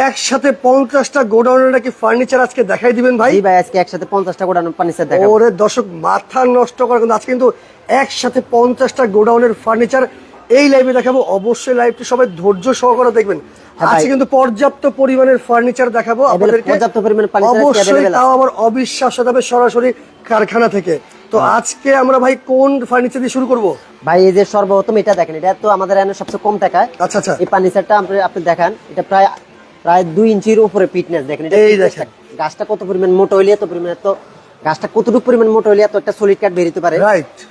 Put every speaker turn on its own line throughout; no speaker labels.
একসাথে পঞ্চাশটা গোডাউনের নাকি ফার্নিচার আজকে দেখাই দিবেন ভাই?
ভাই আজকে একসাথে পঞ্চাশটা গোডাউন ফার্নিচার দেখাবো।
ওরে দর্শক মাথা নষ্ট করে কিন্তু আজকে কিন্তু একসাথে পঞ্চাশটা গোডাউনের ফার্নিচার এই লাইভে দেখাবো। অবশ্যই লাইভটি সবাই ধৈর্য সহকারে দেখবেন।
হ্যাঁ
আজকে কিন্তু পর্যাপ্ত পরিমাণের ফার্নিচার দেখাবো আপনাদেরকে।
পর্যাপ্ত পরিমাণে furniture
অবশ্যই তাও আবার অবিশ্বাস হবে সরাসরি কারখানা থেকে। তো
হ্যাঁ।
আজকে আমরা ভাই কোন ফার্নিচার দিয়ে শুরু করব?
ভাই এই যে সর্বপ্রথম এটা দেখেন এটা তো আমাদের এখানে সবচেয়ে কম টাকায়
আচ্ছা আচ্ছা।
এই ফার্নিচারটা আপনি দেখান এটা প্রায় প্রায় দুই ইঞ্চির উপরে ফিটনেস দেখেন
এই দেখেন।
গাছটা কত পরিমাণ মোটা হইলে এত পরিমাণ এত গাছটা কতটুকু পরিমাণ মোটা হইলে এত একটা সলিড কাঠ বেরোতে পারে.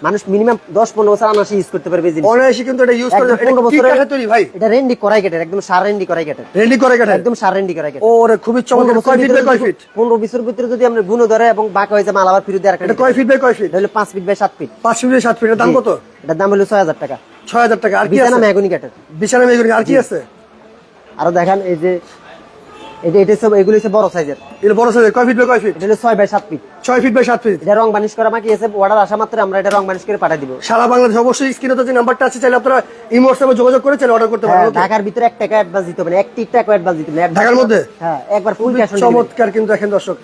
মানুষ মিনিমাম দশ পনেরো বছর আনাসে ইউজ করতে পারবে
অনায়াসে কিন্তু এটা ইউজ করে
একদম
এটা
পনেরো
কি তৈরি ভাই?
এটা রেন্ডি করাই একদম সার রেন্ডি করাই কেটের
রেডি করে কাঠে
একদম সার রেন্ডি করাই
ওরে খুবই চমৎকার। কয় ফিট বাই কয় ফিট
পনেরো বিশের ভিতরে যদি আমরা গুণ ধরে এবং বাঁকা হয়ে যায় মাল আবার ফিরত দিয়ে
এটা কয় ফিট বাই কয় ফিট
এটা হলো পাঁচ ফিট বাই সাত ফিট
পাঁচ ফিট বাই সাত ফিট এর দাম কত?
এটার দাম হলো ছয় হাজার টাকা।
ছয় হাজার টাকা। আর কি
বিছানা
আছে?
মেহগনি কাঠের।
বিছানা আর কি আছে?
আরও দেখেন এই যে এটা এটা সব এগুলো হচ্ছে বড় সাইজের
এটা বড় সাইজের কয় ফিট বাই কয় ফিট
এটা হলো বাই সাত ফিট
ছয় ফিট বাই সাত ফিট
এটা রং বানিশ করা মাকি এসে অর্ডার আসা মাত্র আমরা এটা রং বানিশ করে পাঠিয়ে দিব।
সারা বাংলাদেশ অবশ্যই স্ক্রিনে তো যে নাম্বারটা আছে চাইলে আপনারা ইমো হোয়াটসঅ্যাপে যোগাযোগ করে চাইলে অর্ডার করতে পারেন।
হ্যাঁ, ঢাকার ভিতরে এক টাকা অ্যাডভান্স দিতে হবে না একটি টাকা অ্যাডভান্স দিতে হবে
ঢাকার মধ্যে?
হ্যাঁ একবার ফুল ক্যাশ
চমৎকার কিন্তু দেখেন দর্শক।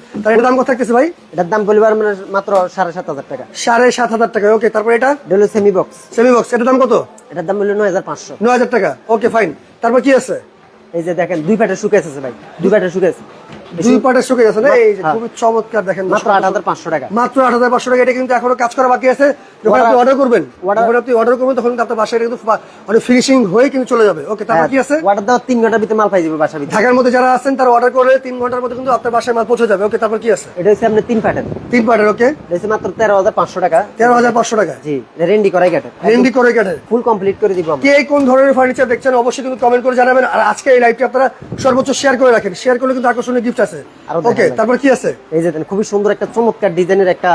দাম কত থাকতেছে ভাই?
এটার দাম বলবার মানে মাত্র সাড়ে সাত হাজার টাকা।
সাড়ে সাত হাজার টাকা। ওকে তারপর এটা?
এটা হলো সেমি বক্স
সেমি বক্স এটার দাম কত?
এটার দাম হলো নয় হাজার পাঁচশো।
নয় হাজার টাকা। ওকে ফাইন তারপর কি আছে?
এই যে দেখেন দুই পাটা শুকিয়েছে আছে ভাই দুই প্যাটের শুকিয়েছে
দুই পাটের শুকে আছে না? এই যে। খুবই চমৎকার দেখেন
মাত্র আট হাজার পাঁচশো টাকা।
মাত্র আট হাজার পাঁচশো টাকা এটা কিন্তু এখনও কাজ করা বাকি আছে। যখন আপনি অর্ডার করবেন যখন আপনি অর্ডার করবেন তখন আপনার বাসায় কিন্তু মানে ফিনিশিং হয়ে কিন্তু চলে যাবে। ওকে তারপর কি আছে?
অর্ডার দেওয়ার তিন ঘণ্টার ভিতরে মাল পাই যাবে বাসা
ঢাকার মধ্যে যারা আছেন তারা অর্ডার করলে তিন ঘণ্টার মধ্যে কিন্তু আপনার বাসায় মাল পৌঁছে যাবে। ওকে তারপর কি আছে?
এটা হচ্ছে আপনার তিন প্যাটের
তিন ওকে
এটা মাত্র তেরো হাজার পাঁচশো টাকা।
তেরো হাজার পাঁচশো টাকা।
জি রেন্ডি করাই কাটে
রেন্ডি করে কাঠের
ফুল কমপ্লিট করে দিব
কে কোন ধরনের ফার্নিচার দেখছেন অবশ্যই কিন্তু কমেন্ট করে জানাবেন। আর আজকে এই লাইভটি আপনারা সর্বোচ্চ শেয়ার করে রাখেন। শেয়ার করলে কিন্তু আকর্ষণীয় গিফট আছে। ওকে তারপর কি আছে?
এই যে খুবই সুন্দর একটা চমৎকার ডিজাইনের একটা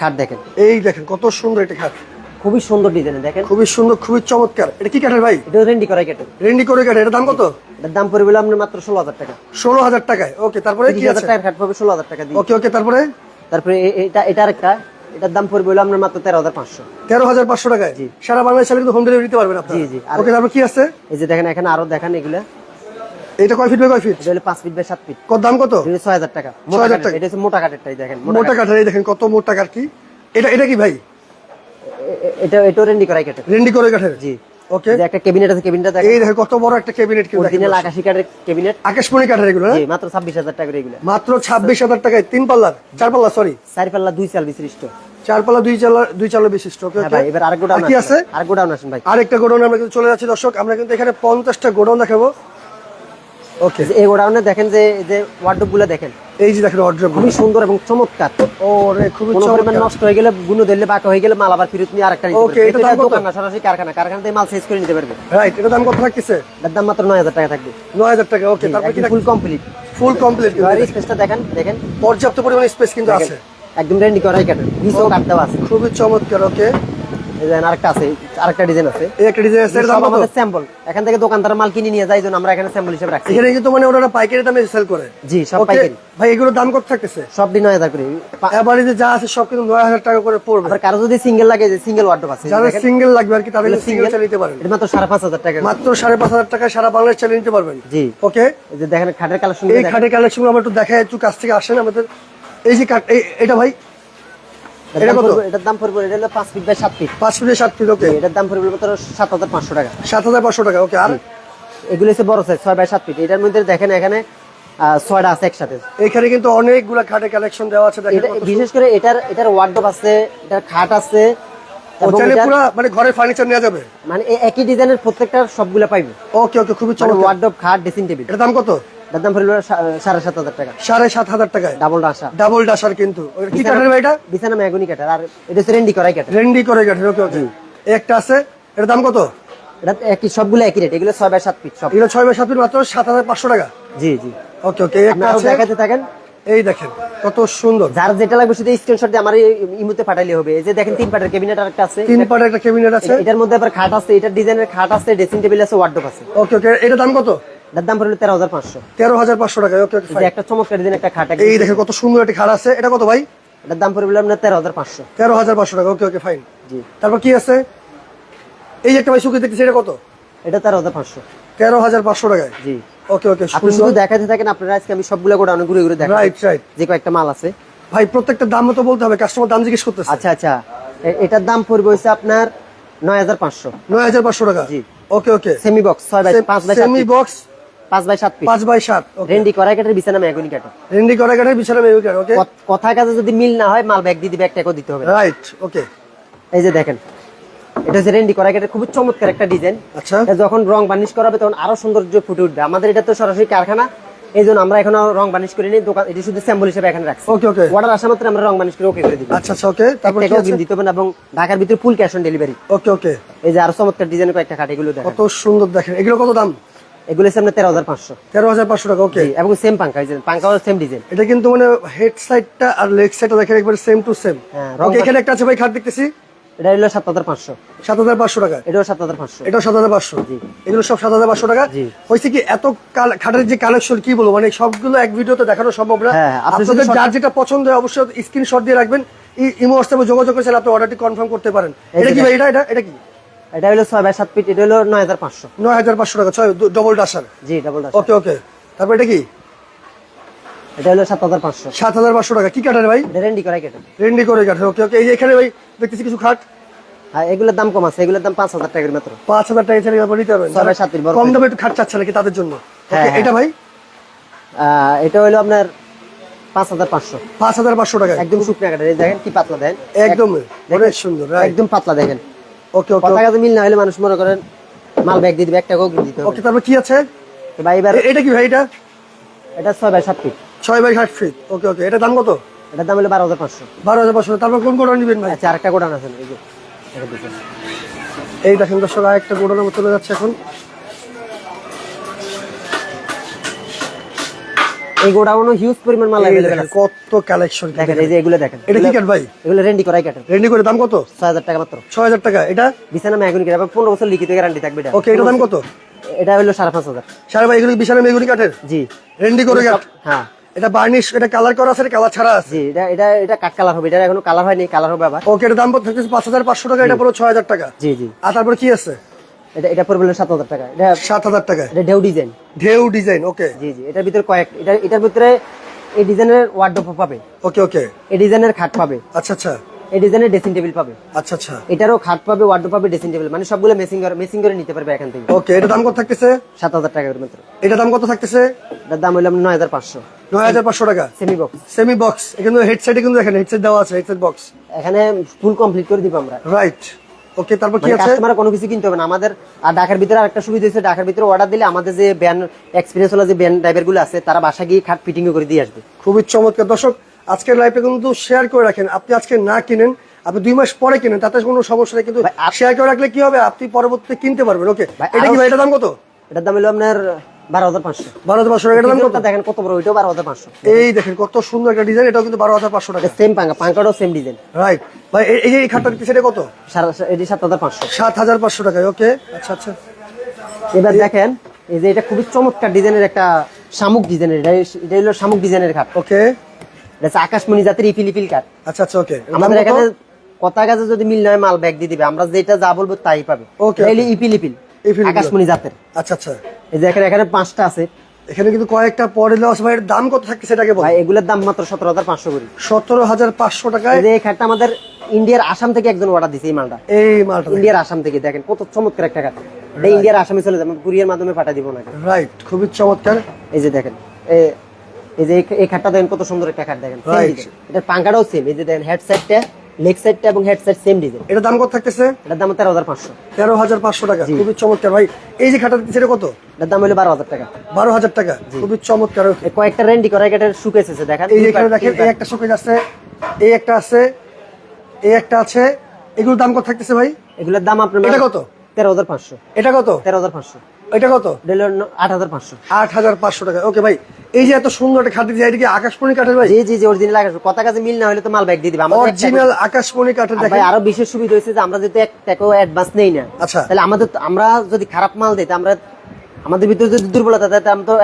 খাট দেখেন।
এই দেখেন কত সুন্দর এটা খাট।
খুবই সুন্দর ডিজাইনের দেখেন।
খুবই সুন্দর খুবই চমৎকার। এটা কি কাঠের ভাই?
এটা রেন্ডি করাই কাটে
রেন্ডি করে কাঠের এটা দাম কত?
এটার দাম পড়বে আপনার মাত্র ষোলো হাজার টাকা।
ষোলো হাজার টাকায়। ওকে তারপরে কি
হাজার টাকার খাট পাবে ষোলো হাজার টাকা দিয়ে।
ওকে ওকে তারপরে?
তারপরে এটা এটা আরেকটা। এটার দাম পড়বে আপনার মাত্র তেরো হাজার পাঁচশো।
তেরো হাজার পাঁচশো টাকায়? সারা বাংলাদেশ কিন্তু হোম ডেলিভারি দিতে পারবেন আপনারা।
জি, জি।
ওকে তারপর কি আছে?
এই যে দেখেন এখানে আরও দেখান এগুলা।
এটা কয় ফিট বাই কয় ফিট?
এটা হলো পাঁচ ফিট বাই সাত ফিট।
কত দাম কত?
এটা ছয় হাজার টাকা। মোটা
6,000 টাকা।
এটা হচ্ছে মোটা কাঠেরটাই দেখেন মোটা
মোটা কাঠের। এই দেখেন কত মোটা কাঠ কি? এটা এটা কি ভাই?
এ- এ- এটা রেন্ডি করাই কাঠের।
রেন্ডি করে কাঠের?
জি।
ওকে।
যে একটা কেবিনেট আছে কেবিনেটটা দেখেন।
এই কত বড় একটা ক্যাবিনেট
অরিজিনাল আকাশি কাঠের কেবিনেট
আকাশমণি কাঠের এগুলো হ্যাঁ?
জি মাত্র ছাব্বিশ হাজার টাকা এগুলো।
মাত্র ছাব্বিশ হাজার টাকায় তিন পাল্লার চার পাল্লা সরি
চারি পাল্লা দুই চাল বিশিষ্ট।
চার পাল্লা দুই চালা দুই চালা বিশিষ্ট ওকে
হ্যাঁ ভাই এবার আরেক গোডাউন
আছে?
আরেক গোডাউন আসেন ভাই।
আরেকটা গোডাউন আমরা কিন্তু চলে যাচ্ছি দর্শক আমরা কিন্তু এখানে পঞ্চাশটা গোডাউন দেখাবো। ওকে
এই গোডাউনে দেখেন যে এই যে ওয়ার্ডরোবগুলো দেখেন।
এই যে দেখেন
খুবই সুন্দর এবং চমৎকার।
ও রে খুবই চমৎকার।
নষ্ট হয়ে গেলে গুনো দিলে বাঁকা হয়ে গেলে মাল আবার ফেরত নিয়ে আরেকটা নিতে
Okay, এটা দাম
দোকান না সরাসরি কারখানা। কারখানা থেকে মাল শেষ করে নিতে পারবে।
রাইট এটা দাম কত থাকতেছে?
এটার দাম মাত্র নয় হাজার টাকা থাকবে।
নয় হাজার টাকা ওকে তারপর কি
ফুল কমপ্লিট
ফুল কমপ্লিট
স্পেসটা দেখেন দেখেন।
পর্যাপ্ত পরিমাণে স্পেস কিন্তু আছে।
একদম রেন্ডি করাই কাটেন নিচেও কাটতে আছে।
খুবই চমৎকার ওকে
যে আরেকটা আছে আরেকটা ডিজাইন আছে।
এই একটা ডিজাইন আছে দাম কত?
আমাদের স্যাম্পল এখান থেকে দোকানদার মাল কিনে নিয়ে যায় জন্য আমরা এখানে স্যাম্পল হিসেবে রাখছি।
এখানে কিন্তু মানে ওরা পাইকারি দামে সেল করে?
জি সব পাইকারি।
ভাই এগুলোর দাম কত থাকতেছে?
সব দিন নয় হাজার করে। পা-
এবারে যে যা আছে সব কিন্তু নয় হাজার টাকা করে পড়বে।
আবার কারও যদি সিঙ্গেল লাগে যে সিঙ্গেল ওয়ার্ডরোব আছে
যারা সিঙ্গেল লাগবে আর কি তাদের সিঙ্গেল চালিয়ে নিতে পারেন
এটা মাত্র সাড়ে পাঁচ হাজার টাকা।
মাত্র সাড়ে পাঁচ হাজার টাকায় সারা বাংলাদেশ চালিয়ে নিতে পারবেন।
জি।
ওকে?
এই যে দেখেন খাটের কালেকশন
এই খাটের কালেকশন আমরা একটু দেখাই একটু কাছ থেকে আসেন আমাদের। এই যে এটা ভাই এটা কত?
এটার দাম পড়বে এটা হলো পাঁচ ফিট বাই সাত ফিট
পাঁচ ফিটে সাত ফিট ওকে
এটার দাম পড়বে মাত্র সাত হাজার পাঁচশো টাকা।
সাত হাজার পাঁচশো টাকা ওকে আর?
এগুলো হচ্ছে বড় সাইজ ছয় বাই সাত ফিট এটার মধ্যে দেখেন এখানে আহ, ছয়টা আছে একসাথে।
এখানে কিন্তু অনেকগুলা খাটের কালেকশন দেওয়া আছে দেখেন
বিশেষ করে এটার এটার ওয়ার্ডরোব আছে এটার খাট আছে
পুরো মানে ঘরে ফার্নিচার নেওয়া যাবে?
মানে একই ডিজাইনের প্রত্যেকটা সবগুলো পাইবে।
ওকে ওকে খুবই
মানে
চমৎকার।
ওয়ার্ডরোব খাট ড্রেসিং টেবিল
এটার দাম কত?
দাম পড়বে সাড়ে সাত হাজার টাকা।
সাড়ে সাত হাজার টাকায়?
ডাবল ডাসা
ডাবল ডাসার কিন্তু। কি কাঠের ভাই এটা?
বিছানা মেহগনি কাটার আর এটা হচ্ছে রেন্ডি করাই কাটার
রেন্ডি করে কাঠের ওকে ওকে একটা আছে এটার দাম কত?
এটা একই সবগুলো একই রেট এগুলো ছয় বাই সাত ফিট সব।
এগুলো ছয় বাই সাত ফিট মাত্র সাত হাজার পাঁচশো টাকা?
জি জি।
ওকে ওকে একটা আছে।
দেখাতে থাকেন।
এই দেখেন কত সুন্দর।
যার যেটা লাগবে স্ক্রিনশট দিয়ে আমার ইমুতে পাঠাইলে হবে। এই যে দেখেন তিন পাটের ক্যাবিনেট আরেকটা আছে।
তিন পাটের একটা ক্যাবিনেট আছে।
এটার মধ্যে আবার খাট আছে এটার ডিজাইনের খাট আছে ড্রেসিং টেবিল আছে ওয়ার্ডরোব আছে।
ওকে ওকে এটার দাম কত?
এটার দাম পড়ল তেরো হাজার পাঁচশো।
তেরো হাজার পাঁচশো টাকা ওকে
একটা চমৎকার ডিজাইন একটা খাট
এই দেখেন কত সুন্দর একটা খাট আছে। এটা কত ভাই?
এটার দাম পড়বে আপনার তেরো হাজার পাঁচশো।
তেরো হাজার পাঁচশো টাকা ওকে ওকে ফাইন
জি।
তারপর কি আছে? এই একটা ভাই দেখতেছি এটা কত?
এটা তেরো হাজার পাঁচশো।
তেরো হাজার পাঁচশো টাকায়?
জি।
ওকে ওকে
আপনি শুধু দেখাতে থাকেন আপনারা আজকে আমি সবগুলো গোডাউনে ঘুরে ঘুরে দেখাই
রাইট রাইট
যে কয়েকটা মাল আছে।
ভাই প্রত্যেকটা দাম তো বলতে হবে কাস্টমার দাম জিজ্ঞেস করতেছে।
আচ্ছা আচ্ছা। এটার দাম পড়বে হচ্ছে আপনার নয় হাজার পাঁচশো।
নয় হাজার পাঁচশো টাকা?
জি।
ওকে ওকে
সেমি বক্স ছয় বাই পাঁচ by
semi box
by piece
by
Randy করাই কাঠের বিছানা মেগুনি কাঠের
রেন্ডি করা কাঠের বিছানা মেবিকার ওকে
কথা কাজে যদি মিল না হয় মাল ব্যাগ দিয়ে দিবে এক টাকাও দিতে হবে
রাইট ওকে
এই যে দেখেন এটা হচ্ছে রেন্ডি করাই কাঠের খুবই চমৎকার একটা ডিজাইন।
আচ্ছা।
যখন রং বার্নিশ করাবে তখন আরও সৌন্দর্য ফুটে উঠবে। আমাদের এটা তো সরাসরি কারখানা এই জন্য আমরা এখনও রং বার্নিশ করিনি। দোকান এটা শুধু স্যাম্পল হিসেবে এখানে রাখছি।
ওকে ওকে
অর্ডার আসা মাত্র আমরা রং বার্নিশ করে ওকে করে দিব।
আচ্ছা আচ্ছা ওকে তারপর কি আছে?
দিতে হবে এবং ঢাকার ভিতরে full cash on delivery
okay okay
এই যে আরও চমৎকার ডিজাইনের কয়েকটা খাট এগুলো দেখেন।
কত সুন্দর দেখেন। এগুলো কত দাম?
এগুলো হচ্ছে আপনার তেরো হাজার পাঁচশো।
তেরো হাজার পাঁচশো টাকা ওকে
এবং সেম পাঙ্কা এই যে পাঙ্কা সেম ডিজাইন
এটা কিন্তু মানে হেড সাইডটা আর লেগ সাইডটা দেখেন একবার সেম টু সেম
হ্যাঁ,
এখানে একটা আছে ভাই খাট দেখতেছি।
এটা হলো সাত হাজার পাঁচশো।
সাত হাজার পাঁচশো টাকা।
এটাও সাত হাজার পাঁচশো।
এটাও সাত হাজার পাঁচশো। এগুলো সব সাত হাজার পাঁচশো টাকা।
জি।
হয়েছে কি এত খাটের যে কালেকশন কি বলব? মানে সবগুলো এক ভিডিওতে দেখানো সম্ভব না।
হ্যাঁ,
আপনাদের যার যেটা পছন্দ হয় অবশ্যই স্ক্রিনশট দিয়ে রাখবেন। ইমো হোয়াটসঅ্যাপে যোগাযোগ করে আপনি অর্ডারটি কনফার্ম করতে পারেন। এটা কি ভাই এটা এটা এটা কি?
এটা হলো ছয় বাই সাত ফিট এটা হলো নয় হাজার পাঁচশো।
নয় হাজার পাঁচশো টাকা ছয় ডবল ডাসার
জি ডাবল
ওকে ওকে তারপর এটা কি?
এটা হলো সাত হাজার পাঁচশো।
সাত হাজার পাঁচশো টাকা। কি কাঠের ভাই?
রেন্ডি করাই কেটে
রেন্ডি করে কাঠের। ওকে ওকে এই এখানে ভাই দেখতেছি কিছু খাট।
হ্যাঁ এগুলোর দাম কম আছে। এগুলোর দাম পাঁচ হাজার টাকার মাত্র
পাঁচ হাজার টাকা ছেড়ে আপনি নিতে পারবেন
ফিট বড়
কম দামে একটু খাট চাচ্ছে নাকি তাদের জন্য?
হ্যাঁ, হ্যাঁ।
এটা ভাই?
এটা হলো আপনার পাঁচ হাজার পাঁচশো।
পাঁচ হাজার পাঁচশো টাকা
একদম শুকনা কাঠের। দেখেন কি পাতলা দেন
একদম অনেক সুন্দর
একদম পাতলা দেখেন।
ওকে ওকে
কথা কাজে মিল না হলে মানুষ মনে করেন মাল ব্যাগ দিয়ে দিবে একটা কোক দিতে
ওকে তারপর কি আছে?
ভাই এবার
এটা কি ভাই এটা?
এটা ছয় বাই সাত ফিট
ছয় বাই ষাট ফিট ওকে ওকে এটা দাম কত?
এটার দাম হলো বারো হাজার পাঁচশো।
বারো হাজার পাঁচশো। তারপর কোন গোডাউন নিবেন ভাই?
আচ্ছা আরেকটা গোডাউন আছে এই যে। এটা
এই দেখেন দর্শক আরেকটা গোডাউনের চলে যাচ্ছে এখন।
এই গোডাউনও হিউজ পরিমাণ মাল আছে।
কত কালেকশন
দেখেন এই যে এগুলো দেখেন
এটা কি কাঠ ভাই?
এগুলো রেন্ডি করাই
রেডি করে দাম কত?
ছয় হাজার টাকা মাত্র।
ছয় হাজার টাকা এটা?
বিছানা ম্যাগুনি করে পনেরো বছর লিখিত গ্যারান্টি থাকবে এটা।
ওকে এটা দাম কত?
এটা হলো সাড়ে পাঁচ হাজার।
সারা ভাই এগুলো মেগুনি কাঠের
জি।
রেন্ডি করে কাঠ
হ্যাঁ।
এটা বার্নিশ এটা কালার করা আছে কালার ছাড়া আছে?
এটা এটা এটা কাঠ কালার হবে এটা এখনও কালার হয়নি কালার হবে আবার।
ওকে এটা দাম কত থাকতেছে পাঁচ হাজার পাঁচশো টাকা এটা পুরো ছয় হাজার টাকা।
জি জি।
আর তারপর কি আছে?
এটা এটা পড়বে হলো সাত হাজার টাকা। এটা
সাত হাজার টাকা
এটা ঢেউ ডিজাইন।
ঢেউ ডিজাইন ওকে।
জি জি এটার ভিতরে কয়েক এটা এটার ভিতরে এই ডিজাইনের ওয়ার্ডরোব পাবে।
ওকে ওকে।
এই ডিজাইনের খাট পাবে।
আচ্ছা আচ্ছা।
এই ডিজাইনের ড্রেসিং টেবিল পাবে।
আচ্ছা আচ্ছা।
এটারও খাট পাবে ওয়ার্ডরোব পাবে ড্রেসিং টেবিল মানে সবগুলো মেসিং করে মেসিং করে নিতে পারবে এখান থেকে।
ওকে এটা দাম কত থাকতেছে?
সাত হাজার টাকার মাত্র।
এটা দাম কত থাকতেছে?
এটার দাম হলো নয় হাজার পাঁচশো।
নয় হাজার পাঁচশো টাকা?
সেমি বক্স
সেমি বক্স এখানে হেডসেটে কিন্তু দেখেন হেডসেট দেওয়া আছে হেডসেট বক্স
এখানে ফুল কমপ্লিট করে দিব আমরা।
রাইট ওকে তারপর কি
মানে
আছে?
কাস্টমার কোনো কিছু কিনতে হবে না। আমাদের আর ঢাকার ভিতরে আরেকটা সুবিধা ঢাকার ভিতরে অর্ডার দিলে আমাদের যে ব্যান এক্সপিরিয়েন্স যে ব্যান আছে তারা বাসা গিয়ে খাট ফিটিং করে দিয়ে আসবে।
খুবই চমৎকার। দর্শক আজকের লাইভটা কিন্তু শেয়ার করে রাখেন। আপনি আজকে না কিনেন আপনি দুই মাস পরে কিনেন তাতে কোনো সমস্যা নেই কিন্তু শেয়ার করে রাখলে কি হবে? আপনি পরবর্তীতে কিনতে পারবেন। ওকে এটা কি ভাই এটা দাম কত?
এটার দাম হলো আপনার বারো হাজার পাঁচশো।
বারো হাজার পাঁচশো টাকা দাম কত?
দেখেন কত বড় ওইটাও বারো হাজার পাঁচশো।
এই দেখেন কত সুন্দর একটা ডিজাইন এটাও কিন্তু বারো হাজার পাঁচশো টাকা।
সেম পাঙ্কা পাঙ্কাটাও সেম ডিজাইন
রাইট ভাই এই- এই যে এই খাটটা সেটা কত?
এটি সাত হাজার পাঁচশো।
সাত হাজার পাঁচশো টাকায় ওকে আচ্ছা আচ্ছা।
এবার দেখেন এই যে এটা খুবই চমৎকার ডিজাইনের একটা শামুক ডিজাইনের এটা এটা হলো শামুক ডিজাইনের খাট।
ওকে
এটা হচ্ছে আকাশমণি জাতের ইপিল ইপিল কাঠ
আচ্ছা আচ্ছা ওকে
আমাদের এখানে কথা কাজে যদি মিল নয় মাল ব্যাগ দিয়ে দিবে। আমরা যেটা যা বলব তাই পাবে। ইপিল ইপিল। আকাশমণি জাতের।
আচ্ছা আচ্ছা।
এই যে এখানে এখানে পাঁচটা আছে।
এখানে কিন্তু কয়েকটা পরে দেওয়া ভাই দাম কত থাকে সেটাকে
ভাই এগুলোর দাম মাত্র সতেরো হাজার পাঁচশো করি।
সতেরো হাজার পাঁচশো টাকায়
এই খাটটা আমাদের ইন্ডিয়ার আসাম থেকে একজন অর্ডার দিছে এই মালটা।
এই মালটা
ইন্ডিয়ার আসাম থেকে দেখেন কত চমৎকার একটা খাট। এটা ইন্ডিয়ার আসামে চলে যাবে কুরিয়ার মাধ্যমে পাঠিয়ে দিব না
রাইট খুবই চমৎকার।
এই যে দেখেন এই যে এই- খাটটা দেখেন কত সুন্দর একটা খাট দেখেন।
Right.
পাঙ্কাটাও সেম এই যে দেখেন হেড সাইডটা লেগ সাইডটা এবং হেড সাইড সেম ডিজাইন
এটা দাম কত থাকতেছে?
এটার দাম তেরো হাজার পাঁচশো।
তেরো হাজার পাঁচশো টাকা। খুবই চমৎকার। ভাই এই যে খাটা সেটা কত?
এটার দাম হলো বারো হাজার টাকা।
বারো হাজার টাকা। খুবই চমৎকার।
এই কয়েকটা রেন্ডি করা এটার শুক আছে দেখেন
এই এখানে দেখেন এই একটা শোকেজ আছে এই একটা আছে এই একটা আছে। এগুলোর দাম কত থাকতেছে ভাই?
এগুলোর দাম আপনার
এটা কত?
তেরো হাজার পাঁচশো।
এটা কত?
তেরো হাজার পাঁচশো।
এটা কত?
এটা হলো ন- আট হাজার পাঁচশো।
আট হাজার পাঁচশো টাকা। ওকে ভাই এই যে এত সুন্দর একটা খাট এটা কি আকাশমণি কাঠের ভাই?
জি জি জি অরিজিনাল আকাশ কথা মিল না হলে তো মাল ব্যাগ দিয়ে দিবে। আমাদের এক
অরিজিনাল আকাশমণি কাঠের দেখেন।
ভাই আরও বিশেষ সুবিধা হয়েছে যে আমরা যদি এক টাকাও অ্যাডভান্স নেই না।
আচ্ছা।
তাহলে আমাদের আমরা যদি খারাপ মাল দিই আমরা আমাদের ভিতরে যদি দুর্বলতা থাকে আমরা তো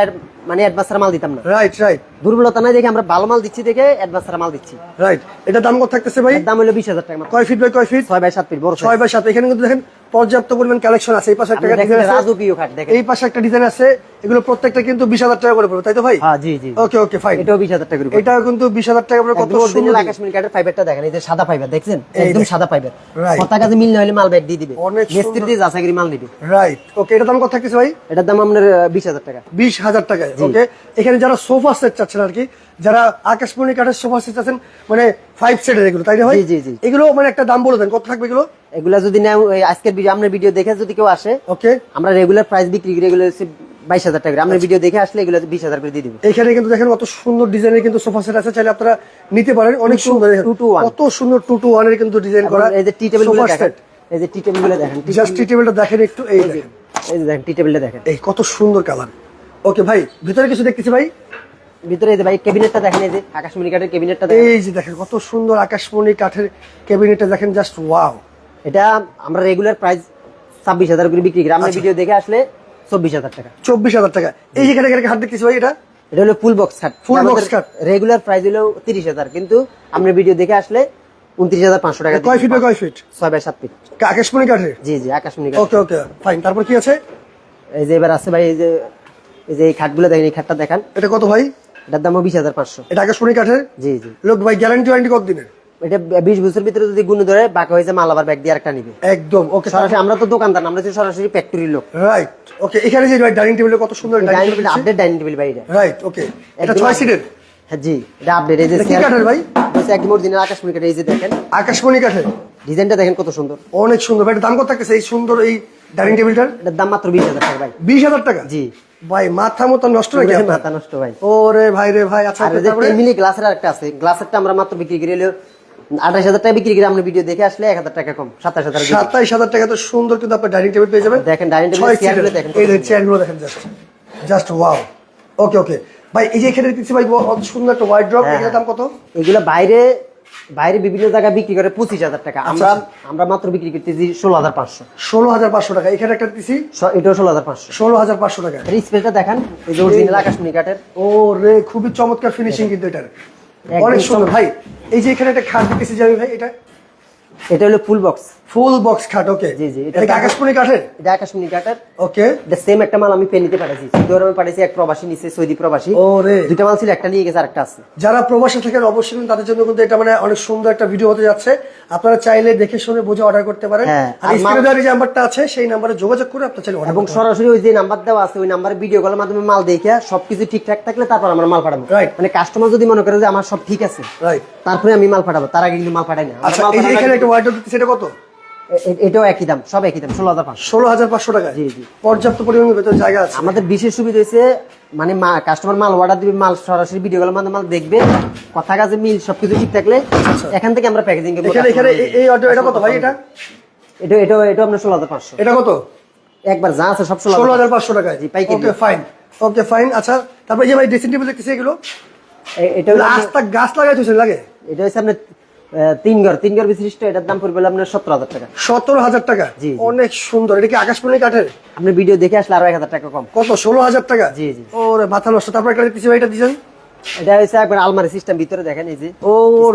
মানে অ্যাডভান্সের মাল দিতাম না।
রাইট রাইট
দুর্বলতা নাই দেখে আমরা ভালো মাল দিচ্ছি দেখে অ্যাডভান্সের মাল দিচ্ছি।
রাইট এটা দাম কত থাকতেছে ভাই?
দাম হলো বিশ হাজার টাকা মাত্র।
কয় ফিট বাই কয় ফিট
ছয় বাই সাত ফিট বড়
ছয় বাই সাত। এখানে কিন্তু দেখেন পর্যাপ্ত পরিমাণ কালেকশন আছে। এই পাশে একটা ডিজাইন আছে।
রাজকীয় খাট দেখেন।
এই পাশে একটা ডিজাইন আছে। এগুলো প্রত্যেকটা কিন্তু বিশ হাজার টাকা করে পড়বে তাই তো ভাই?
হ্যাঁ জি জি।
ওকে ওকে ফাইন
এটাও বিশ হাজার টাকা করে।
এটাও কিন্তু বিশ হাজার টাকা করে কত
original
সুন্দর
আকাশমণি কাঠের ফাইবারটা দেখেন এই যে সাদা ফাইবার দেখছেন? একদম সাদা ফাইবার. কথা কাজে মিল না হলে মাল ব্যাগ দিয়ে দিবে।
অনেক
মিস্ত্রি। দিয়ে যাচাইগিরি মাল দিবে।
রাইট ওকে এটা দাম কত থাকতেছে ভাই?
এটার দাম আপনার বিশ হাজার টাকা।
বিশ হাজার টাকায়। ওকে এখানে যারা সোফা সেট চাচ্ছেন আর কি যারা আকাশমণি কাঠের সোফা সেট চাচ্ছেন মানে ফাইভ সেটের এগুলো তাই না ভাই। এগুলো মানে একটা দাম বলে দেন কত থাকবে এগুলো?
এগুলা যদি ওই আজকের ভিডিও আপনার ভিডিও দেখে যদি কেউ আসে
ওকে
আমরা রেগুলার প্রাইস বিক্রি করি এগুলো বাইশ হাজার টাকা আপনার ভিডিও দেখে আসলে এগুলো বিশ হাজার করে দিয়ে দিবে।
এখানে কিন্তু দেখেন কত সুন্দর ডিজাইনের কিন্তু সোফা সেট আছে চাইলে আপনারা নিতে পারেন। অনেক সুন্দর
two to
কত সুন্দর টু টু ওয়ানের কিন্তু ডিজাইন করা
এই যে টি টেবিল
সেট
এই যে টি টেবিল দেখেন।
জাস্ট টি টেবিলটা দেখেন একটু এই দেখেন।
এই যে দেখেন টি টেবিলটা দেখেন।
এই কত সুন্দর কালার ওকে ভাই ভিতরে কিছু দেখতেছি ভাই?
ভিতরে এই যে ভাই ক্যাবিনেটটা দেখেন এই যে আকাশমণি কাঠের ক্যাবিনেটটা দেখেন।
এই যে দেখেন কত সুন্দর আকাশমণি কাঠের ক্যাবিনেটটা দেখেন জাস্ট ওয়াও
এটা আমরা রেগুলার প্রাইস ছাব্বিশ হাজার করে বিক্রি করি।
আচ্ছা।
ভিডিও দেখে আসলে চব্বিশ হাজার টাকা।
চব্বিশ হাজার টাকা। এই যেখানে এখানে হাত দেখতেছি ভাই এটা?
এটা হলো ফুল বক্স খাট
ফুল বক্স খাট।
রেগুলার প্রাইস হলো তিরিশ হাজার কিন্তু আপনার ভিডিও দেখে আসলে উনত্রিশ হাজার পাঁচশো টাকা
কয় ফিট কয় ফিট
ছয় বাই সাত ফিট
আকাশমণি কাঠের?
জি জি আকাশমণি কাঠ
ওকে ওকে। ফাইন তারপর কি আছে?
এই যে এবার আছে ভাই এই যে এই যে এই খাটগুলো দেখেন এই খাটটা দেখান।
এটা কত ভাই?
এটার দাম বিশ হাজার পাঁচশো।
এটা আকাশমণি কাঠের?
জি জি।
লোক ভাই গ্যারান্টি ওয়ারেন্টি কত দিনের?
এটা বিশ বছর ভিতরে যদি গুণ ধরে বাকি হয়েছে মাল আবার ব্যাগ দিয়ে আরেকটা নিবে।
একদম ওকে
সরাসরি আমরা তো দোকানদার আমরা হচ্ছে সরাসরি ফ্যাক্টরির লোক।
রাইট ওকে এখানে যে ডাইনিং টেবিল কত সুন্দর dining table
update dining table ভাই এটা।
রাইট ওকে এটা ছয় সিটের
হ্যাঁ জি এটা আপডেট এই যে
কি কাঠের ভাই?
বলছে একদম অরিজিনাল আকাশমণি কাঠের এই যে দেখেন।
আকাশমণি কাঠের?
ডিজাইনটা দেখেন কত সুন্দর।
অনেক সুন্দর ভাই দাম কত থাকতেছে? এই সুন্দর এই ডাইনিং টেবিলটার?
এটার দাম মাত্র বিশ হাজার টাকা ভাই।
বিশ হাজার টাকা?
জি।
ভাই মাথা মতো নষ্ট নাকি
মাথা নষ্ট ভাই।
ওরে ভাই রে ভাই আচ্ছা
মিলি গ্লাসের আরেকটা আছে। গ্লাসেরটা আমরা মাত্র বিক্রি করি আঠাশ হাজার টাকা বিক্রি করি আমরা ভিডিও দেখে আসলে এক হাজার টাকা কম সাতাশ হাজার।
সাতাইশ হাজার টাকা তো সুন্দর কিন্তু আপনার ডাইনিং টেবিল পেয়ে যাবেন।
দেখেন,
ছয়
এর চেয়ারগুলো দেখেন
এই যে চেয়ারগুলো দেখেন just just wow okay okay ভাই এই যে এখানে দেখতেছি ভাই সুন্দর একটা ওয়াইড ড্রপ
হ্যাঁ,
এটার দাম কত?
এগুলো বাইরে বাইরে বিভিন্ন জায়গায় বিক্রি করে পঁচিশ হাজার টাকা।
আচ্ছা,
আমরা আমরা মাত্র বিক্রি করতেছি ষোলো হাজার পাঁচশো।
ষোলো হাজার পাঁচশো টাকা এখানে একটা দিচ্ছি
এটাও ষোলো হাজার পাঁচশো।
ষোলো হাজার পাঁচশো টাকা।
এই স্পেসটা দেখান এই যে অরিজিনাল আকাশমণি কাঠের।
ও রে খুবই চমৎকার ফিনিশিং কিন্তু এটার। অনেক সুন্দর। ভাই এই যে এখানে একটা খাট দিতেছি যে আমি ভাই এটা
এটা হলো ফুল বক্স
ফুল বক্স খাট ওকে
জি, জি, এটা
আকাশমণি কাঠের?
এটা আকাশমণি কাঠের।
ওকে
এটা সেম একটা মাল আমি পেনিতে পাঠাইছি। সৌদি আরবে পাঠাইছি এক প্রবাসী নিচে সৌদি প্রবাসী।
ও রে
দুইটা মাল ছিল একটা নিয়ে গেছে আরেকটা আছে।
যারা প্রবাসে থাকেন অবশ্যই তাদের জন্য কিন্তু এটা মানে অনেক সুন্দর একটা ভিডিও হতে যাচ্ছে। আপনারা চাইলে দেখে শুনে বুঝে অর্ডার করতে পারেন।
হ্যাঁ,
আর স্ক্রিনে দেওয়া যে নাম্বারটা আছে সেই নাম্বারে যোগাযোগ করে চাইলে
এবং সরাসরি ওই যে নাম্বার দেওয়া আছে ওই নাম্বারে ভিডিও কলের মাধ্যমে মাল দেখে সবকিছু ঠিকঠাক থাকলে তারপর আমরা মাল পাঠাবো।
Right.
মানে কাস্টমার যদি মনে করে যে আমার সব ঠিক আছে
রাইট
তারপরে আমি মাল পাঠাবো। তার আগে কিন্তু মাল পাঠাই না।
আচ্ছা এখানে একটা সেটা কত?
এটাও একই দাম সব একই দাম ষোলো হাজার পাঁচশো।
ষোলো হাজার পাঁচশো টাকা?
জি, জি।
পর্যাপ্ত পরিমাণের ভেতরে জায়গা আছে?
আমাদের বিশেষ সুবিধা হয়েছে মানে কাস্টমার মাল অর্ডার দিবে মাল সরাসরি ভিডিও কলের মাধ্যমে মাল দেখবে কথা কাজে মিল সবকিছু ঠিক থাকলে এখান থেকে আমরা প্যাকেজিং
এখানে এখানে এই- অর্ডার এটা কত ভাই এটা?
এটা এটা এটা আপনার ষোলো হাজার পাঁচশো।
এটা কত?
একবার যা আছে সব ষোলো হাজার
পাঁচশো। টাকায়?
জি, পাইকারি।
ওকে ফাইন ওকে ফাইন আচ্ছা। তারপরে যে ভাই ড্রেসিং টেবিল দেখতেছি এগুলো?
এটা হলো
গাছ লাগাইতেছে লাগে?
এটা হচ্ছে আপনার তিন ঘর। তিন ঘর বিশিষ্ট এটার দাম পড়বে আপনার সত্তর হাজার টাকা।
সতেরো হাজার টাকা?
জি, জি।
অনেক সুন্দর। এটা কি আকাশমণি কাঠের?
আপনি ভিডিও দেখে আসলে আরও এক হাজার টাকা কম।
কত? ষোলো হাজার টাকা?
জি, জি।
ওরে মাথা নষ্ট। তারপর একটা দেখতেছি এটা দিয়েছেন?
এটা হচ্ছে একবার আলমারি সিস্টেম ভিতরে দেখেন এই যে।
ও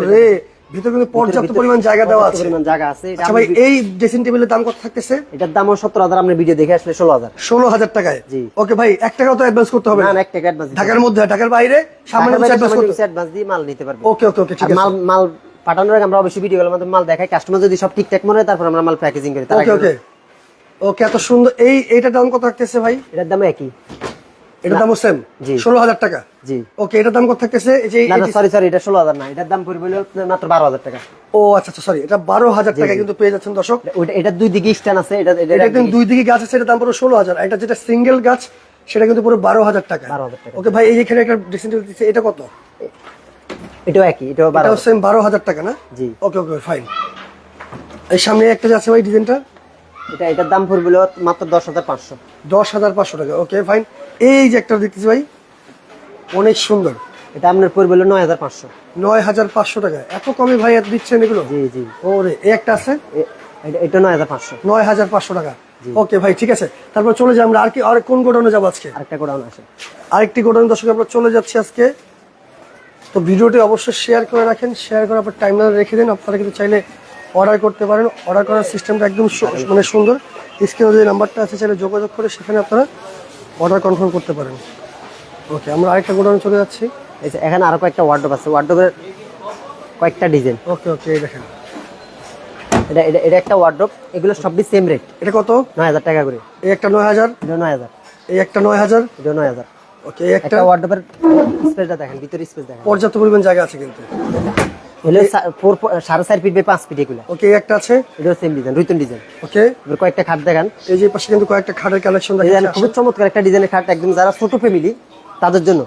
রে ভিতরে কিন্তু পর্যাপ্ত পরিমাণ জায়গা দেওয়া আছে।
পরিমাণ জায়গা আছে।
আচ্ছা ভাই এই ড্রেসিং টেবিলের দাম কত থাকতেছে?
এটার দামও সত্তর হাজার আপনি ভিডিও দেখে আসলে ষোলো হাজার।
ষোলো হাজার টাকায়?
জি।
ওকে ভাই টাকাও তো অ্যাডভান্স করতে হবে।
না
না
না, টাকা অ্যাডভান্স
ঢাকার মধ্যে ঢাকার বাইরে সামান্য অ্যাডভান্স করতে
অ্যাডভান্স দিয়ে মাল নিতে পারবে।
ওকে ওকে ওকে ঠিক আছে।
মাল মাল পাঠানোর আগে আমরা অবশ্যই ভিডিও কলের মাধ্যমে মাল দেখাই। কাস্টমার যদি সব ঠিকঠাক মনে হয় তারপর আমরা মাল প্যাকেজিং করি
ওকে ওকে ওকে এত সুন্দর। এই এইটার দাম কত থাকতেছে ভাই?
এটার দাম একই।
এটার দামও সেম
জি।
ষোলো হাজার টাকা?
জি।
ওকে এটার দাম কত থাকতেছে? এই যে
সরি সরি এটা ষোলো হাজার না। এটার দাম পড়বে মাত্র বারো হাজার টাকা।
ও আচ্ছা আচ্ছা সরি এটা বারো হাজার টাকা কিন্তু পেয়ে যাচ্ছেন দর্শক।
এটার দুই দিকে স্ট্যান্ড আছে এটা এটা-
এটা কিন্তু দুই দিকে গাছ আছে এটার দাম পুরো ষোলো হাজার। এটা যেটা সিঙ্গেল গাছ সেটা কিন্তু পুরো বারো হাজার টাকা।
12,000 টাকা।
ওকে ভাই এই এখানে একটা টেবিল দিচ্ছে এটা কত?
এটাও একই এটাও
এটাও সেম বারো হাজার টাকা না?
জি।
ওকে ওকে ফাইন এই সামনে একটা যে আছে ভাই ডিজাইনটা?
এটা এটার দাম পড়বে মাত্র দশ হাজার পাঁচশো।
দশ হাজার পাঁচশো টাকা ওকে ফাইন এই যে একটা দেখতেছি ভাই অনেক সুন্দর।
এটা আপনার পড়বে হলো নয় হাজার পাঁচশো।
নয় হাজার পাঁচশো টাকা। এত কমে ভাই এত দিচ্ছেন এগুলো?
জি জি।
ওরে এই একটা আছে?
এটা নয় হাজার পাঁচশো।
নয় হাজার পাঁচশো টাকা। ওকে ভাই ঠিক আছে। তারপর চলে যাই আমরা আর কি আর কোন গোডাউনে যাব আজকে?
আরেকটা গোডাউন আছে।
আরেকটি গোডাউন দর্শক আমরা চলে যাচ্ছি আজকে তো ভিডিওটি অবশ্যই শেয়ার করে রাখেন শেয়ার করে আপনার টাইম রেখে দিন। আপনারা কিন্তু চাইলে অর্ডার করতে পারেন। অর্ডার করার সিস্টেমটা একদম মানে সুন্দর। স্ক্রিনে যে নাম্বারটা আছে চাইলে যোগাযোগ করে সেখানে আপনারা অর্ডার কনফার্ম করতে পারেন। ওকে আমরা আরেকটা গোডাউনে চলে যাচ্ছি।
এই যে এখানে আরও কয়েকটা ওয়ার্ডরোব আছে। ওয়ার্ডরোবের কয়েকটা ডিজাইন
ওকে ওকে এই দেখেন।
এটা এটা এটা একটা ওয়ার্ডরোব এগুলো সবই সেম রেট
এটা কত?
নয় হাজার টাকা করে।
এই একটা নয় হাজার।
এটা নয় হাজার।
এই একটা নয় হাজার।
এটা নয় হাজার।
ওকে একটা
ওয়ার্ডরোবের স্পেসটা দেখেন ভিতরে স্পেস দেখেন।
পর্যাপ্ত পরিমাণ জায়গা আছে কিন্তু।
হলে ফোর সাড়ে চার ফিট বাই পাঁচ ফিট এগুলো।
ওকে একটা আছে?
এটাও সেম ডিজাইন রুইতন ডিজাইন
ওকে
এবার কয়েকটা খাট দেখান।
এই যে পাশে কিন্তু কয়েকটা খাটের কালেকশন দেখাচ্ছি।
খুবই চমৎকার একটা ডিজাইনের খাট একদম যারা ছোট ফ্যামিলি তাদের জন্য।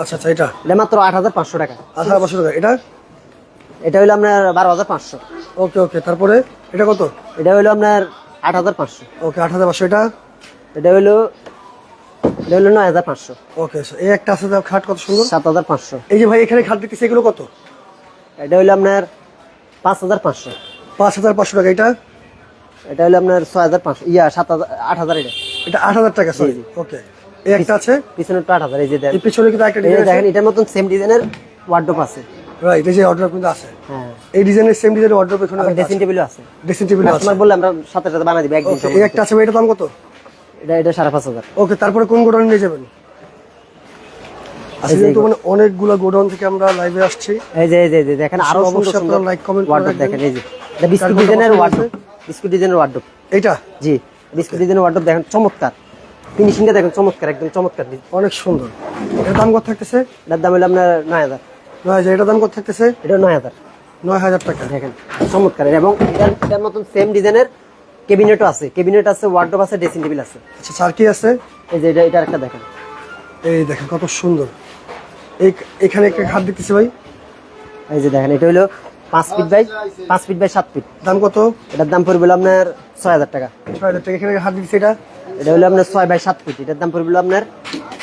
আচ্ছা আচ্ছা এটা?
এটা মাত্র আট হাজার পাঁচশো টাকা।
আঠারো বছর টাকা। এটা?
এটা হলো আপনার বারো হাজার পাঁচশো।
ওকে ওকে তারপরে? এটা কত?
এটা হলো আপনার আট হাজার পাঁচশো।
ওকে আট হাজার পাঁচশো এটা?
এটা হলো এটা হলো নয় হাজার পাঁচশো।
ওকে এই একটা আছে খাট কত সুন্দর?
সাত হাজার পাঁচশো।
এই যে ভাই এখানে খাট দেখতেছি এগুলো কত?
এটা হলো আপনার পাঁচ হাজার পাঁচশো।
পাঁচ হাজার পাঁচশো টাকা এটা?
এটা হলো আপনার ছয় হাজার পাঁচশো। ইয়া সাত হাজার আট হাজার এটা।
এটা আট হাজার টাকা সরি ওকে এই একটা আছে?
পিছনে তো আট হাজার এই যে দেখেন
পিছনে কিন্তু একটা ডিজাইন
দেখেন এটার মতন সেম ডিজাইনের ওয়ার্ডরোব আছে।
রাইট এই যে অর্ডার কিন্তু আছে।
হ্যাঁ।
এই ডিজাইনের সেম ডিজাইনের অর্ডার এখানে
ড্রেসিং টেবিলও আছে।
ড্রেসিং টেবিল আছে।
কাস্টমার বললে আমরা সাথে সাথে বানিয়ে দিবো একদিন
এই একটা আছে এটা দাম কত?
এটা এটা সাড়ে পাঁচ হাজার।
ওকে তারপরে কোন গোডাউন নিয়ে যাবেন? আজকে মানে অনেকগুলো গোডাউন থেকে আমরা লাইভে আসছি।
এই যে এই যে দেখেন আরও সুন্দর সুন্দর ওয়ার্ডরোব দেখেন এই যে। এটা বিস্কুট ডিজাইনের ওয়ার্ডরোব বিস্কুট ডিজাইনের ওয়ার্ডরোব
এইটা?
জি বিস্কুট ডিজাইনের ওয়ার্ডরোব দেখেন চমৎকার। ফিনিশিংটা দেখেন চমৎকার একদম চমৎকার
অনেক সুন্দর। এটার দাম কত থাকতেছে?
এটার দাম হলো আপনার নয় হাজার।
নয় হাজার। এটার দাম কত থাকতেছে?
এটা নয় হাজার।
নয় হাজার টাকা।
দেখেন চমৎকার। এবং এটার মতন সেম ডিজাইনের ক্যাবিনেটও আছে ক্যাবিনেট আছে ওয়ার্ডরোব আছে ড্রেসিং টেবিল আছে।
আচ্ছা স্যার কি আছে?
এই যে এটা এটা একটা দেখেন।
এই দেখেন কত সুন্দর। এই এখানে একটা খাট দিতেছি ভাই।
এই যে দেখেন এটা হলো পাঁচ ফিট বাই পাঁচ ফিট বাই সাত ফিট
দাম কত?
এটার দাম পড়বে আপনার ছয় হাজার টাকা।
ছয় হাজার টাকা এখানে হাত দিতেছি এটা?
এটা হলো আপনার ছয় বাই সাত ফিট এটার দাম পড়বে আপনার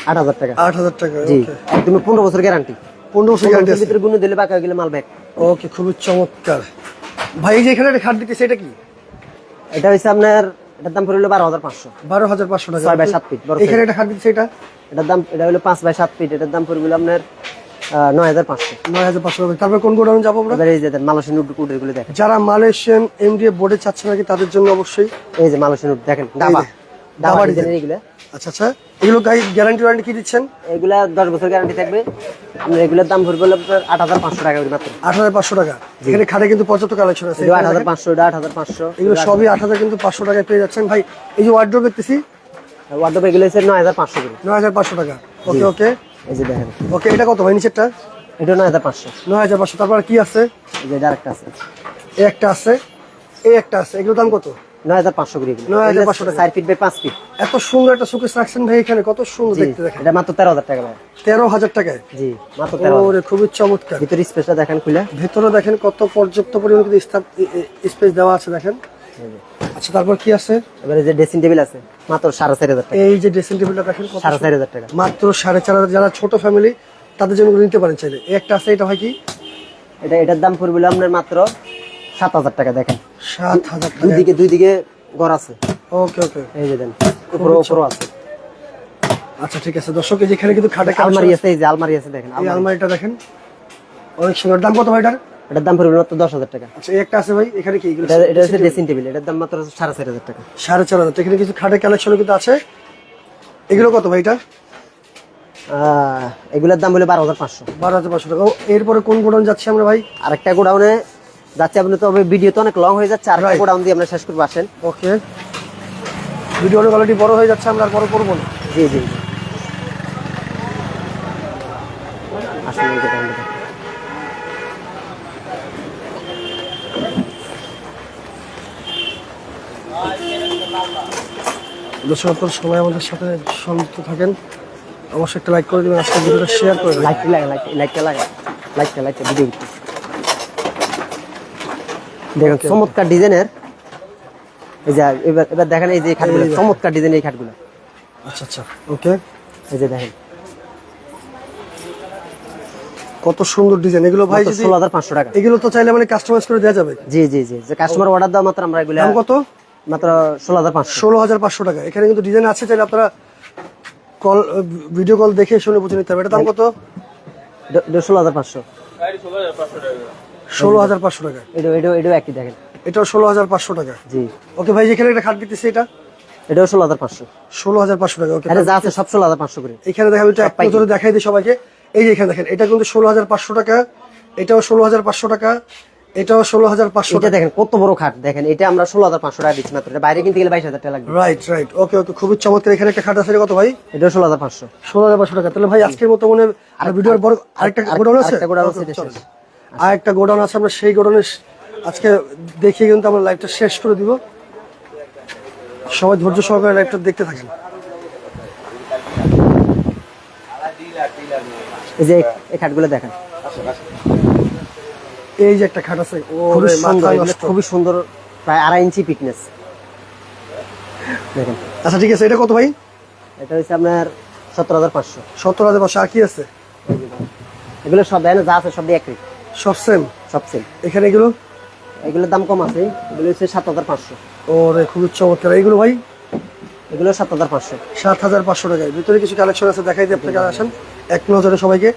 আট হাজার টাকা।
আট হাজার টাকা
জি একদম পনেরো বছর গ্যারান্টি
পনেরো বছর গ্যারান্টি আছে।
ভিতরে গুনে দিলে বাকি গেলে মাল ব্যাক
ওকে খুবই চমৎকার। ভাই এই যে এখানে একটা খাট দিতেছে এটা কি?
এটা হইছে আপনার এটার দাম পড়ল বারো হাজার পাঁচশো।
বারো হাজার পাঁচশো টাকা।
ছয় বাই সাত ফিট বড়
এখানে একটা খাট এটা?
এটার দাম এটা হলো পাঁচ বাই সাত ফিট এটার দাম পড়বে আপনার নয় হাজার পাঁচশো।
নয় হাজার পাঁচশো টাকা। তারপর কোন গোডাউন যাব আমরা?
এই যে মালয়েশিয়ান উড উডেরগুলো দেখেন।
যারা মালয়েশিয়ান এমডিএ বোর্ডে চাচ্ছে নাকি তাদের জন্য অবশ্যই।
এই যে মালয়েশিয়ান উড দেখেন ডাবা ডাবা ডিজাইনের এগুলো।
আচ্ছা আচ্ছা। এগুলো গাই গ্যারান্টি ওয়ারেন্টি কি দিচ্ছেন?
এগুলা দশ বছর গ্যারান্টি থাকবে। আপনার এগুলোর দাম হলো আপনার আট হাজার পাঁচশো টাকা মাত্র।
আট হাজার পাঁচশো টাকা। এখানে খাটে কিন্তু পর্যাপ্ত কালেকশন আছে।
আট হাজার পাঁচশো আট হাজার পাঁচশো।
এগুলো সবই আট হাজার কিন্তু পাঁচশো টাকায় পেয়ে যাচ্ছেন। ভাই এই যে ওয়ার্ড্রোব দেখতেছি?
ওয়ার্ডরোব এগুলো হচ্ছে নয় হাজার পাঁচশো করে।
নয় হাজার পাঁচশো টাকা। ওকে ওকে
এই যে দেখেন।
ওকে এটা কত ভাই নিচেরটা?
এটা নয় হাজার পাঁচশো।
নয় হাজার পাঁচশো। তারপর কি আছে?
এই যে ডাইরেক্ট আছে।
এই একটা আছে। এই একটা আছে। এগুলোর দাম কত?
নয় হাজার পাঁচশো করে এগুলো।
9,500 টাকা।
চার ফিট বাই ফিট
এত সুন্দর একটা শোকেস রাখছেন ভাই এখানে কত সুন্দর দেখতে দেখেন।
এটা মাত্র তেরো হাজার টাকা ভাই।
টাকায়?
জি মাত্র।
ওরে খুবই চমৎকার।
ভিতরে স্পেসটা দেখেন খুলে।
ভেতরে দেখেন কত পর্যাপ্ত পরিমাণ কিন্তু স্পেস দেওয়া আছে দেখেন। আচ্ছা তারপর কি আছে?
এবারে যে ড্রেসিং টেবিল আছে মাত্র সাড়ে চার হাজার টাকা।
এই যে ড্রেসিং টেবিলটা দেখেন কত
সাড়ে চার হাজার টাকা।
মাত্র সাড়ে চার হাজার যারা ছোট ফ্যামিলি তাদের জন্য নিতে পারেন চাইলে। একটা আছে এটা হয় কি?
এটা এটার দাম পড়বে আপনার মাত্র সাত হাজার টাকা দেখেন।
সাত হাজার
দুই দিকে দুই দিকে ঘর আছে।
ওকে ওকে
এই যে দেন উপরে উপরও আছে।
আচ্ছা ঠিক আছে। দর্শক এই যেখানে কিন্তু খাটে
আলমারি আছে এই যে আলমারি আছে দেখেন
এই আলমারিটা দেখেন। অনেক সুন্দর। দাম কত ভাই এটার?
এটার দাম পড়বে মাত্র দশ হাজার টাকা।
আচ্ছা একটা আছে ভাই এখানে কি?
এটা হচ্ছে ড্রেসিং টেবিল এটার দাম মাত্র সাড়ে চার হাজার টাকা।
সাড়ে চার হাজার। এখানে কিছু খাটের কালেকশন কিন্তু আছে। এগুলো কত ভাই এটা?
এগুলোর দাম হলো বারো হাজার পাঁচশো।
বারো হাজার পাঁচশো টাকা। এরপরে কোন গোডাউন যাচ্ছি আমরা ভাই?
আরেকটা গোডাউনে যাচ্ছে আপনি তবে ভিডিও তো অনেক লং হয়ে যাচ্ছে আর. গোডাউন দিয়ে আমরা শেষ করব আসেন
ওকে ভিডিও অনেক অলরেডি বড় হয়ে যাচ্ছে আমরা আর বড় করব না
জি জি। আসলে।
দর্শক আপনার সময় আমাদের সাথে সংযুক্ত থাকেন অবশ্যই একটা লাইক করে দেবেন আজকে ভিডিওটা শেয়ার করে
লাইটটা লাগা লাইটটা লাগা লাইটটা লাইটটা ভিডিও। দেখেন চমৎকার ডিজাইনের। এই যে এবার এবার দেখেন এই যে এই খাটগুলো চমৎকার ডিজাইন এই খাটগুলো।
আচ্ছা আচ্ছা ওকে
এই যে দেখেন।
কত সুন্দর ডিজাইন এগুলো ভাই যদি
ষোলো হাজার পাঁচশো টাকা।
এগুলো তো চাইলে মানে কাস্টমাইজ করে দেওয়া যাবে।
জি জি জি যে কাস্টমার অর্ডার দেওয়া মাত্র আমরা এগুলো
দাম কত?
মাত্র ষোলো হাজার পাঁচশো।
ষোলো হাজার পাঁচশো টাকা। এখানে কিন্তু ডিজাইন আছে চাইলে আপনারা কল ভিডিও কল দেখে শুনে বুঝে নিতে হবে। এটা দাম কত?
এটা ষোলো হাজার পাঁচশো।
ষোলো হাজার পাঁচশো টাকা
এটা এটাও একই দেখেন
এটাও ষোলো হাজার পাঁচশো টাকা
জি
ওকে ভাই যেখানে একটা খাট দিতেছে এটা
এটাও ষোলো হাজার পাঁচশো
ষোলো হাজার পাঁচশো টাকা ওকে
যা আছে সব ষোলো হাজার পাঁচশো করে
এখানে দেখা যাচ্ছে এক নজরে দেখাই দিই সবাইকে এই যে এখানে দেখেন এটা কিন্তু ষোলো হাজার পাঁচশো টাকা এটাও ষোলো হাজার পাঁচশো টাকা এটাও ষোলো হাজার পাঁচশো
এটা দেখেন কত বড় খাট দেখেন এটা আমরা ষোলো হাজার পাঁচশো টাকা দিচ্ছি মাত্র এটা বাইরে কিনতে গেলে বাইশ হাজার টাকা লাগবে
রাইট রাইট ওকে ওকে খুবই চমৎকার এখানে একটা খাট আছে কত ভাই
এটাও ষোলো হাজার পাঁচশো
ষোলো হাজার পাঁচশো টাকা তাহলে ভাই আজকের মতো মনে হয় আর ভিডিওর বড় আরেকটা
আর-
গোডাউন আছে
আরেকটা আছে,
আর একটা গোডাউন আছে আমরা সেই গোডাউনে আজকে দেখিয়ে কিন্তু আমরা লাইভটা শেষ করে দিব। সবাই ধৈর্য সহকারে লাইভটা দেখতে থাকেন।
এই যে এই- খাটগুলো দেখেন।
এই যে একটা খাট আছে
খুবই সুন্দর। খুবই সুন্দর প্রায় আড়াই ইঞ্চি ফিটনেস দেখেন।
আচ্ছা ঠিক আছে এটা কত ভাই?
এটা হচ্ছে আপনার সত্তর হাজার পাঁচশো।
সত্তর হাজার পাঁচশো আর কি আছে?
এগুলো সব দেখেন যা আছে সব এক রেট।
সব সেম
সব সেম
এখানে এগুলো?
এগুলোর দাম কম আছে এগুলো হচ্ছে সাত হাজার পাঁচশো।
ও রে খুবই চমৎকার। এইগুলো ভাই?
এগুলো সাত হাজার পাঁচশো।
সাত হাজার পাঁচশো টাকায়। ভিতরে কিছু কালেকশন আছে দেখাই দিয়ে আপনাকে আসেন। এক নজরে সবাইকে।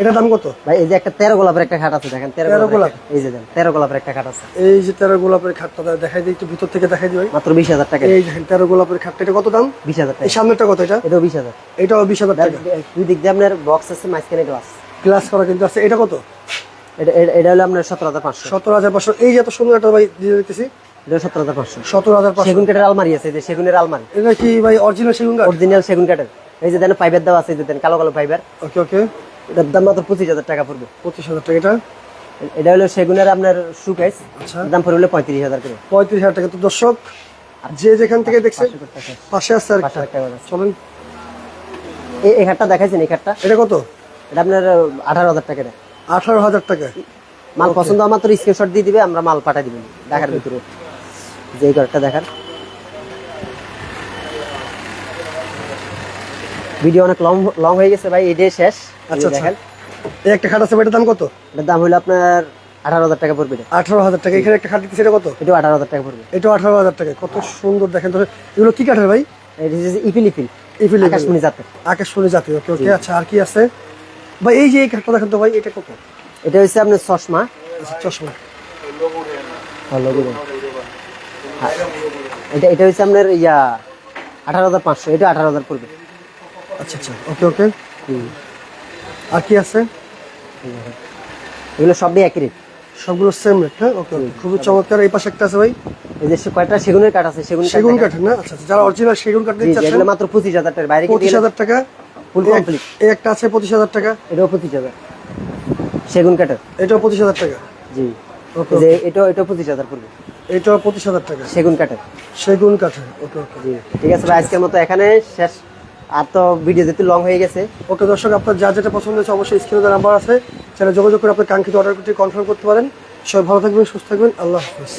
এটার দাম কত?
ভাই এই যে একটা তেরো গোলাপের একটা খাট আছে দেখেন তেরো
গোলাপ?
এই যে তেরো গোলাপের একটা খাট আছে।
এই যে তেরো গোলাপের খাটটা দেখাই দিই একটু ভিতর থেকে দেখাই দিই
মাত্র বিশ হাজার টাকা।
এই দেখেন তেরো গোলাপের খাটটা এটা কত দাম?
বিশ হাজার
এই
টাকা
সামনেরটা কত এটা?
এটাও বিশ হাজার।
এটাও বিশ হাজার টাকা।
দুই দিক দিয়ে আপনার বক্স আছে মাঝখানে গ্লাস
গ্লাস করা কিন্তু আছে। এটা কত?
এটা হলো আপনার সতেরো হাজার পাঁচশো।
সতেরো হাজার পাঁচশো। এই যে এত সুন্দর একটা ভাই দিয়ে দিতেছি।
এটা সতেরো হাজার পাঁচশো।
সতেরো হাজার
সেগুন কাঠের আলমারি আছে যে সেগুনের আলমারি।
এটা কি ভাই অরিজিনাল সেগুন কাঠ?
অরিজিনাল সেগুন কাঠের। এই যে দেন ফাইবার দেওয়া আছে এই যে দেন কালো কালো ফাইবার
ওকে ওকে
এটার দাম মাত্র পঁচিশ হাজার টাকা পড়বে।
পঁচিশ হাজার টাকা এটা?
এটা হলো সেগুনের আপনার সুকেস
আচ্ছা।
দাম পড়বে হলো পঁয়ত্রিশ হাজার করে।
পঁয়ত্রিশ হাজার টাকা। তো দর্শক যে যেখান থেকে দেখছে। পাশে আসছে আর চলেন।
এই খাটটা দেখাইছেন এই খাটটা?
এটা কত?
এটা আপনার আঠারো হাজার টাকা।
আঠারো হাজার টাকা।
মাল পছন্দ আমার তো স্ক্রিনশট দিয়ে দিবে আমরা মাল পাঠিয়ে দিবেন ঢাকার ভিতরে। যে ঘরটা দেখার। ভিডিও অনেক লং লং হয়ে গেছে ভাই এটাই শেষ।
আচ্ছা আচ্ছা।
দেখেন।
এই একটা খাট আছে এটার দাম কত?
এটার দাম হলো আপনার আঠারো হাজার টাকা পড়বে এটা।
আঠারো হাজার টাকা। এখানে একটা খাট দিতেছে এটা কত?
এটাও আঠারো হাজার টাকা পড়বে।
এটাও আঠারো হাজার টাকা। কত সুন্দর দেখেন তো। এগুলো কি কাঠের ভাই?
এটা ইপিল ইপিল।
ইপিল।
আকাশমণি জাতের।
আকাশমণি জাতীয় ওকে ওকে আচ্ছা আর কি আছে? ভাই এই যে এই খাটটা দেখেন তো ভাই এটা কত?
এটা হচ্ছে আপনার চশমা।
আচ্ছা, চশমা।
ভালো করে হ্যাঁ। এটা এটা হচ্ছে আপনার ইয়া আঠারো হাজার পাঁচশো এটা আঠারো হাজার পড়বে।
আচ্ছা আচ্ছা ওকে ওকে। আর কি আছে?
এগুলো সবই একই রেট
সবগুলো সেম রেট হ্যাঁ? ওকে খুবই চমৎকার। এই পাশে একটা আছে ভাই।
এই যে কয়টা? সেগুনের কাঠ আছে সেগুন
সেগুন
দেখেন।
কাঠের না? আচ্ছা আচ্ছা, যারা অরিজিনাল সেগুন কাঠ
এগুলো মাত্র পঁচিশ হাজার টাকা বাইরে
পঁচিশ হাজার টাকা
ফুল কমপ্লিট।
এই একটা আছে পঁচিশ হাজার টাকা।
এটাও পঁচিশ হাজার। সেগুন কাঠের
এটাও পঁচিশ হাজার টাকা।
জি। যে এটাও এটাও পঁচিশ হাজার পড়বে।
এটাও পঁচিশ হাজার টাকা।
সেগুন কাঠের
সেগুন কাঠের ওকে ওকে।
জি। ঠিক আছে ভাই আজকের মতো এখানে শেষ। আর তো ভিডিও যেতে লং হয়ে গেছে।
ওকে দর্শক আপনার যা যেটা পছন্দ হয়েছে অবশ্যই স্ক্রিনে নাম্বার আছে। সেটা যোগাযোগ করে আপনার কাঙ্ক্ষিত অর্ডারটি কনফার্ম করতে পারেন। সবাই ভালো থাকবেন সুস্থ থাকবেন। আল্লাহ হাফিজ।